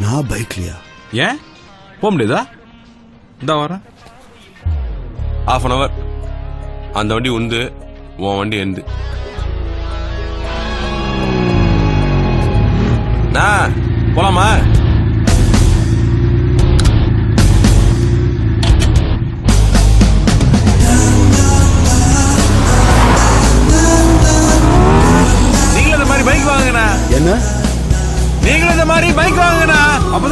நான் பைக்லையா ஏன் போக முடியாதா இந்தா வரேன் half அன் அவர் அந்த வண்டி உந்து உன் வண்டி எந்து போலாமா என்ன? நீங்களும் இந்த மாதிரி பைக் வாங்குங்கண்ணா. அப்பதானே